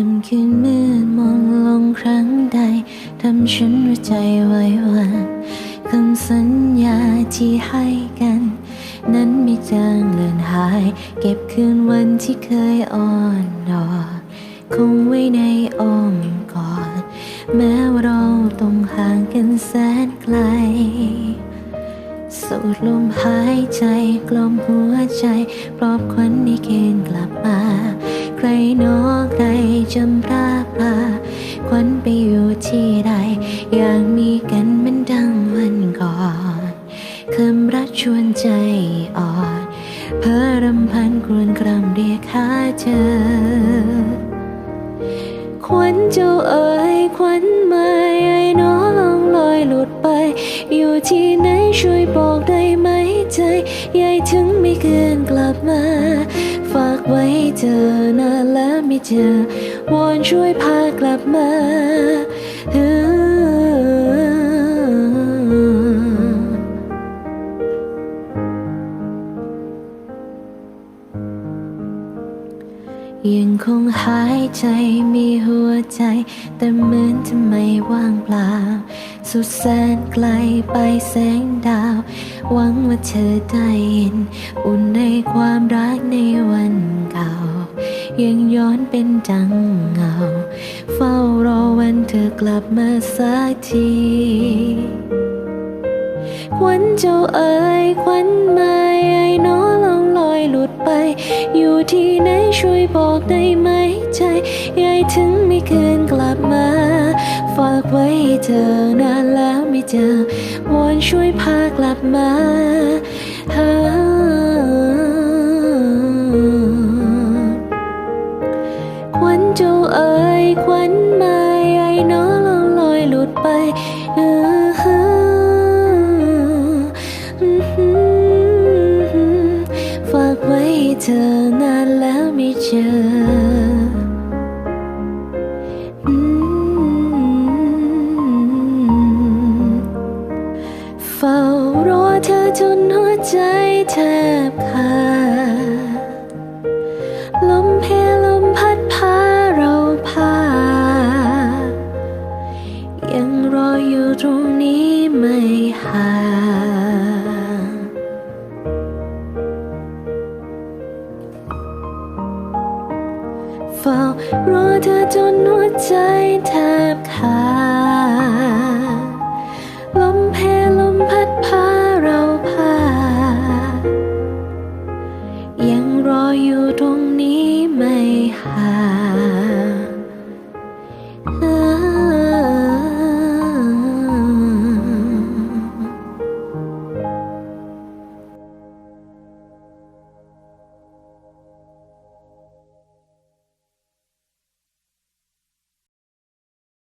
ำคืนมืดมองลงครั้งใดทำฉันหัวใจไหวหวั่นคำสัญญาที่ให้กัน นั้นไม่จางเลือนหาย เก็บคืนวันที่เคยอ่อนดอคงไว้ในอ้อมกอดแม้ว่าเราต้องห่างกันแสนไกลสูดลมหายใจกลมหัวใจ ปลอบควันในเกณฑ์กลับมา รนอใครจำราพาควันไปอยู่ที่ใด อยากมีกันมันดังวันก่อนคำรักชวนใจอ่อนเพ้อรำพันครวญกรำเรียกหาเธอ ควันเจ้าเอ๋ยควันมาไอ้น้อลองลอยหลุดไป อยู่ที่ไหนช่วยบอกได้ไหมใจใหญ่ถึงไม่เกินกลับมา เจอนานแล้วไม่เจอวอนช่วยพากลับมาออยังคงหายใจมีหัวใจ แต่เหมือนจะไม่ว่างเปล่า สุดแสนไกลไปแสงดาว หวังว่าเธอได้ยิน อุ่นในความรักในวัน ยังย้อนเป็นจังเงา เฝ้ารอวันเธอกลับมาสักทีควันเจ้าเอ๋ยควันมาไอ้น้อลองลอยหลุดไป อยู่ที่ไหนช่วยบอกได้ไหมใจใหญ่ถึงไม่เกินกลับมา ฝากไว้เธอนานแล้วไม่เจอวอนช่วยพากลับมา น้อลองลอยหลุดไปเออฮะฝากไว้เธอนานแล้วไม่เจอเฝ้ารอเธอจนหัวใจแทบขาด ไม่ห่าง เฝ้ารอเธอจนหัวใจแทบขาดลมเพลลมพัดพาเราพายังรออยู่ตรงนี้ไม่ห่าง